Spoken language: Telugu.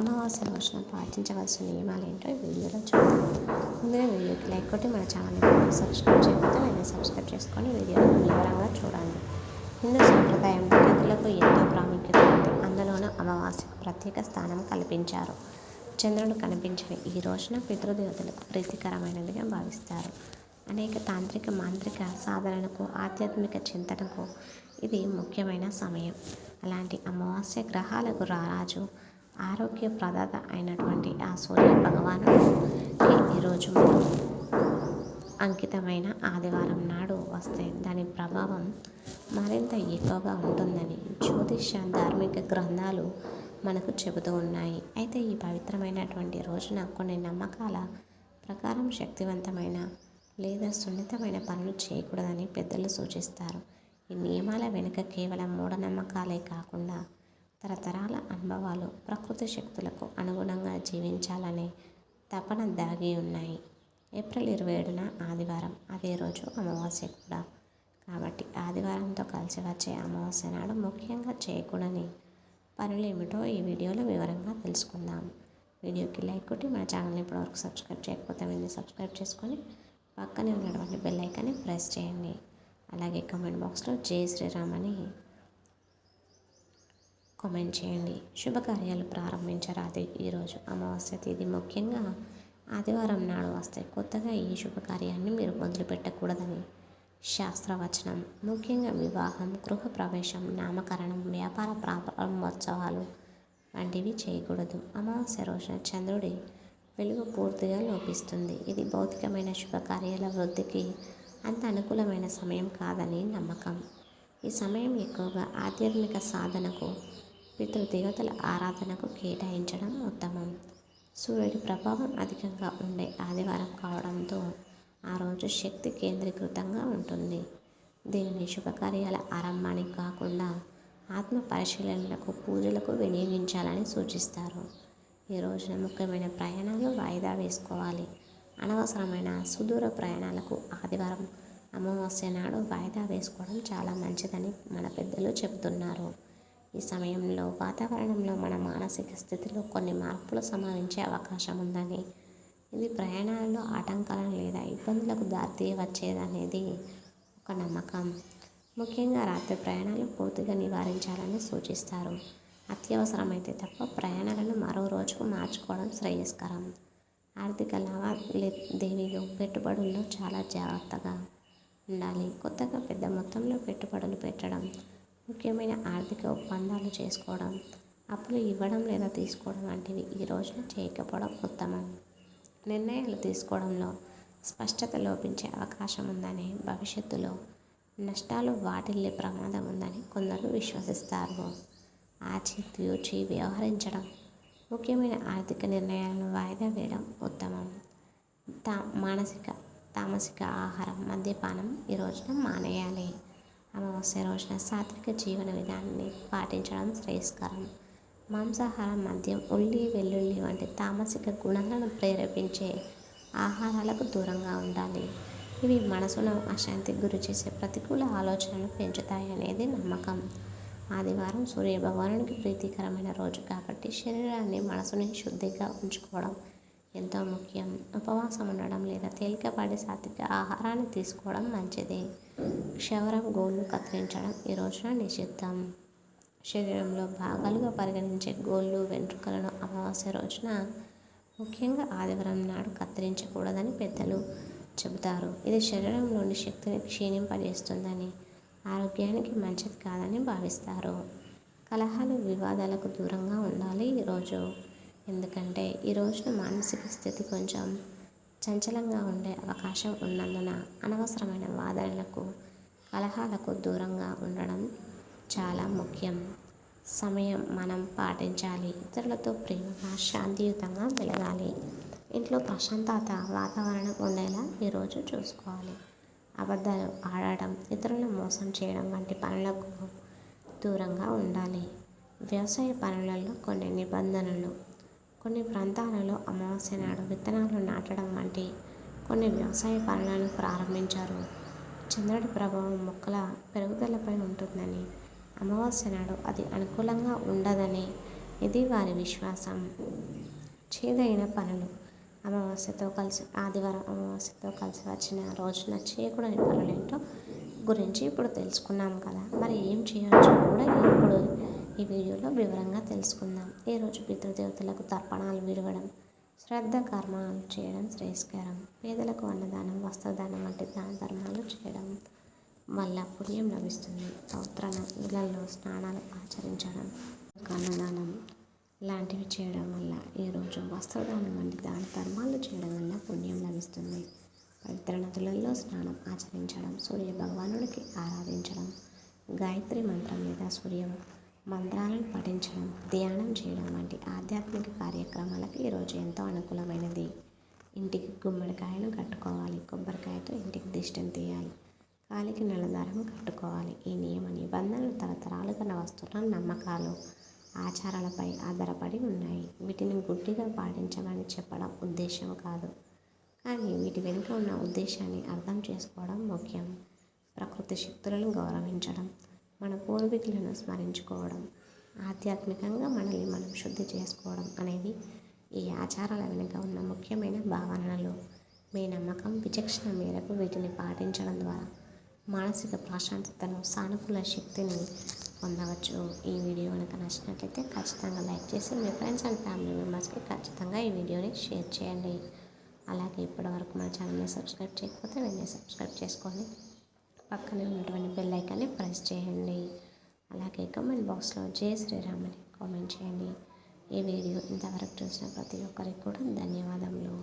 అమావాస్య రోజున పాటించవలసిన నియమాలు ఏంటో ఈ వీడియోలో చూద్దాం. ముందుగా వీడియోకి లైక్ కొట్టి మన ఛానల్ని సబ్స్క్రైబ్ చేయకపోతే వెంటనే సబ్స్క్రైబ్ చేసుకొని వీడియోని వివరంగా చూడండి. హిందూ సాంప్రదాయంలో తిథులకు ఎంతో ప్రాముఖ్యత ఉంది. అందులోనూ అమావాస్యకు ప్రత్యేక స్థానం కల్పించారు. చంద్రుడు కనిపించని ఈ రోజున పితృదేవతలకు ప్రీతికరమైనదిగా భావిస్తారు. అనేక తాంత్రిక మాంత్రిక సాధనలకు ఆధ్యాత్మిక చింతనకు ఇది ముఖ్యమైన సమయం. అలాంటి అమావాస్య గ్రహాలకు రారాజు ఆరోగ్య ప్రదాత అయినటువంటి ఆ సూర్య భగవానుడికి ఈరోజు మనం అంకితమైన ఆదివారం నాడు వస్తే దాని ప్రభావం మరింత ఎక్కువగా ఉంటుందని జ్యోతిష ధార్మిక గ్రంథాలు మనకు చెబుతూ ఉన్నాయి. అయితే ఈ పవిత్రమైనటువంటి రోజున కొన్ని నమ్మకాల ప్రకారం శక్తివంతమైన లేదా సున్నితమైన పనులు చేయకూడదని పెద్దలు సూచిస్తారు. ఈ నియమాల వెనుక కేవలం మూఢనమ్మకాలే కాకుండా తరతరాల అనుభవాలు ప్రకృతి శక్తులకు అనుగుణంగా జీవించాలనే తపన దాగి ఉన్నాయి. ఏప్రిల్ ఇరవై ఏడున ఆదివారం అదే రోజు అమావాస్య కూడా. కాబట్టి ఆదివారంతో కలిసి వచ్చే అమావాస్య నాడు ముఖ్యంగా చేయకూడని పనులు ఏమిటో ఈ వీడియోలో వివరంగా తెలుసుకుందాం. వీడియోకి లైక్ కొట్టి మన ఛానల్ని ఇప్పటివరకు సబ్స్క్రైబ్ చేయకపోతే మీరు సబ్స్క్రైబ్ చేసుకొని పక్కనే ఉన్నటువంటి బెల్ ఐకాన్ని ప్రెస్ చేయండి. అలాగే కామెంట్ బాక్స్లో జై శ్రీరామ్ అని కామెంట్ చేయండి. శుభకార్యాలు ప్రారంభించరాదు ఈరోజు అమావాస్య తేదీ. ముఖ్యంగా ఆదివారం నాడు వస్తాయి కొత్తగా ఈ శుభకార్యాన్ని మీరు మొదలుపెట్టకూడదని శాస్త్రవచనం. ముఖ్యంగా వివాహం గృహ ప్రవేశం నామకరణం వ్యాపార ప్రారంభోత్సవాలు వంటివి చేయకూడదు. అమావాస్య రోజున చంద్రుడి వెలుగు పూర్తిగా లోపిస్తుంది. ఇది భౌతికమైన శుభకార్యాల వృద్ధికి అంత అనుకూలమైన సమయం కాదని నమ్మకం. ఈ సమయం ఎక్కువగా ఆధ్యాత్మిక సాధనకు పితృదేవతల ఆరాధనకు కేటాయించడం ఉత్తమం. సూర్యుడి ప్రభావం అధికంగా ఉండే ఆదివారం కావడంతో ఆ రోజు శక్తి కేంద్రీకృతంగా ఉంటుంది. దీనిని శుభకార్యాల ఆరంభానికి కాకుండా ఆత్మ పరిశీలనలకు పూజలకు వినియోగించాలని సూచిస్తారు. ఈ రోజున ముఖ్యమైన ప్రయాణాలు వాయిదా వేసుకోవాలి. అనవసరమైన సుదూర ప్రయాణాలకు ఆదివారం అమావాస్య నాడు వాయిదా వేసుకోవడం చాలా మంచిదని మన పెద్దలు చెబుతున్నారు. ఈ సమయంలో వాతావరణంలో మన మానసిక స్థితిలో కొన్ని మార్పులు సంభవించే అవకాశం ఉందని ఇది ప్రయాణాలలో ఆటంకాలను లేదా ఇబ్బందులకు దారితీయవచ్చేదనేది ఒక నమ్మకం. ముఖ్యంగా రాత్రి ప్రయాణాలు పూర్తిగా నివారించాలని సూచిస్తారు. అత్యవసరమైతే తప్ప ప్రయాణాలను మరో రోజుకు మార్చుకోవడం శ్రేయస్కరం. ఆర్థిక లావాదేవీలు పెట్టుబడుల్లో చాలా జాగ్రత్తగా ఉండాలి. కొత్తగా పెద్ద మొత్తంలో పెట్టుబడులు పెట్టడం ముఖ్యమైన ఆర్థిక ఒప్పందాలు చేసుకోవడం అప్పులు ఇవ్వడం లేదా తీసుకోవడం వంటివి ఈ రోజున చేయకపోవడం ఉత్తమం. నిర్ణయాలు తీసుకోవడంలో స్పష్టత లోపించే అవకాశం ఉందని భవిష్యత్తులో నష్టాలు వాటిల్లే ప్రమాదం ఉందని కొందరు విశ్వసిస్తారు. ఆచితూచి వ్యవహరించడం ముఖ్యమైన ఆర్థిక నిర్ణయాలను వాయిదా వేయడం ఉత్తమం. తా మానసిక తామసిక ఆహారం మద్యపానం ఈ రోజున మానేయాలి. అమావాస్య రోజున సాత్విక జీవన విధానాన్ని పాటించడం శ్రేయస్కరం. మాంసాహారం మద్యం ఉల్లి వెల్లుల్లి వంటి తామసిక గుణాలను ప్రేరేపించే ఆహారాలకు దూరంగా ఉండాలి. ఇవి మనసును అశాంతికి గురి చేసే ప్రతికూల ఆలోచనలు పెంచుతాయి అనేది నమ్మకం. ఆదివారం సూర్య భగవానుడికి ప్రీతికరమైన రోజు కాబట్టి శరీరాన్ని మనసుని శుద్ధిగా ఉంచుకోవడం ఎంతో ముఖ్యం. ఉపవాసం ఉండడం లేదా తేలికపాటి సాత్విక ఆహారాన్ని తీసుకోవడం మంచిది. క్షవరం గోళ్ళు కత్తిరించడం ఈ రోజున నిషిద్ధం. శరీరంలో భాగాలుగా పరిగణించే గోళ్ళు వెంట్రుకలను అమావాస్య రోజున ముఖ్యంగా ఆదివారం నాడు కత్తిరించకూడదని పెద్దలు చెబుతారు. ఇది శరీరంలోని శక్తిని క్షీణింపజేస్తుందని ఆరోగ్యానికి మంచిది కాదని భావిస్తారు. కలహాలు వివాదాలకు దూరంగా ఉండాలి ఈరోజు ఎందుకంటే ఈ రోజున మానసిక స్థితి కొంచెం చంచలంగా ఉండే అవకాశం ఉన్నందున అనవసరమైన వాదనలకు కలహాలకు దూరంగా ఉండడం చాలా ముఖ్యం. సమయం మనం పాటించాలి. ఇతరులతో ప్రేమగా శాంతియుతంగా వెలగాలి ఇంట్లో ప్రశాంతత వాతావరణం ఉండేలా ఈరోజు చూసుకోవాలి. అబద్ధాలు ఆడటం ఇతరులను మోసం చేయడం వంటి పనులకు దూరంగా ఉండాలి. వ్యవసాయ పనులలో కొన్ని నిబంధనలు కొన్ని ప్రాంతాలలో అమావాస్య నాడు విత్తనాలు నాటడం వంటి కొన్ని వ్యవసాయ పనులను ప్రారంభించారు. చంద్రుడి ప్రభావం మొక్కల పెరుగుదలపై ఉంటుందని అమావాస్య నాడు అది అనుకూలంగా ఉండదని ఇది వారి విశ్వాసం. చేదైన పనులు. అమావాస్యతో కలిసి ఆదివారం అమావాస్యతో కలిసి వచ్చిన రోజున చేయకూడని పనులు ఏంటో గురించి ఇప్పుడు తెలుసుకున్నాం కదా. మరి ఏం చేయొచ్చో కూడా ఇప్పుడు ఈ వీడియోలో వివరంగా తెలుసుకుందాం. ఈరోజు పితృదేవతలకు తర్పణాలు విడవడం శ్రద్ధ కర్మాలు చేయడం శ్రేయస్కరం. పేదలకు అన్నదానం వస్త్రదానం వంటి దాన ధర్మాలు చేయడం వల్ల పుణ్యం లభిస్తుంది. పవిత్ర ఇళ్ళలో స్నానాలు ఆచరించడం అన్నదానం లాంటివి చేయడం వల్ల ఈరోజు వస్త్రదానం వంటి దాన ధర్మాలు చేయడం వల్ల పుణ్యం లభిస్తుంది పవిత్ర నదిలో స్నానం ఆచరించడం సూర్య భగవానుడికి ఆరాధించడం గాయత్రి మంత్రం లేదా సూర్య మంత్రాలను పఠించడం ధ్యానం చేయడం వంటి ఆధ్యాత్మిక కార్యక్రమాలకు ఈరోజు ఎంతో అనుకూలమైనది. ఇంటికి గుమ్మడికాయను కట్టుకోవాలి కొబ్బరికాయతో ఇంటికి దిష్టం తీయాలి కాలికి నల్లదారం కట్టుకోవాలి. ఈ నియమ నిబంధనలు తరతరాలుగా వస్తున్న నమ్మకాలు ఆచారాలపై ఆధారపడి ఉన్నాయి. వీటిని గుడ్డిగా పాటించమని చెప్పడం ఉద్దేశం కాదు. కానీ వీటి వెనుక ఉన్న ఉద్దేశాన్ని అర్థం చేసుకోవడం ముఖ్యం. ప్రకృతి శక్తులను గౌరవించడం మన పూర్వీకులను స్మరించుకోవడం ఆధ్యాత్మికంగా మనల్ని మనం శుద్ధి చేసుకోవడం అనేవి ఈ ఆచారాల వెనుక ఉన్న ముఖ్యమైన భావనలు. మీ నమ్మకం విచక్షణ మేరకు వీటిని పాటించడం ద్వారా మానసిక ప్రశాంతతను సానుకూల శక్తిని పొందవచ్చు. ఈ వీడియో కనుక నచ్చినట్లయితే ఖచ్చితంగా లైక్ చేసి మీ ఫ్రెండ్స్ అండ్ ఫ్యామిలీ మెంబర్స్కి ఖచ్చితంగా ఈ వీడియోని షేర్ చేయండి. అలాగే ఇప్పటివరకు మా ఛానల్ని సబ్స్క్రైబ్ చేయకపోతే వెంటనే సబ్స్క్రైబ్ చేసుకోండి. పక్కనే ఉన్నటువంటి బెల్ ఐకాన్ని ప్రెస్ చేయండి. అలాగే కమెంట్ బాక్స్లో జై శ్రీరామ్ అని కామెంట్ చేయండి. ఈ వీడియో ఇంతవరకు చూసిన ప్రతి ఒక్కరికి కూడా ధన్యవాదములు.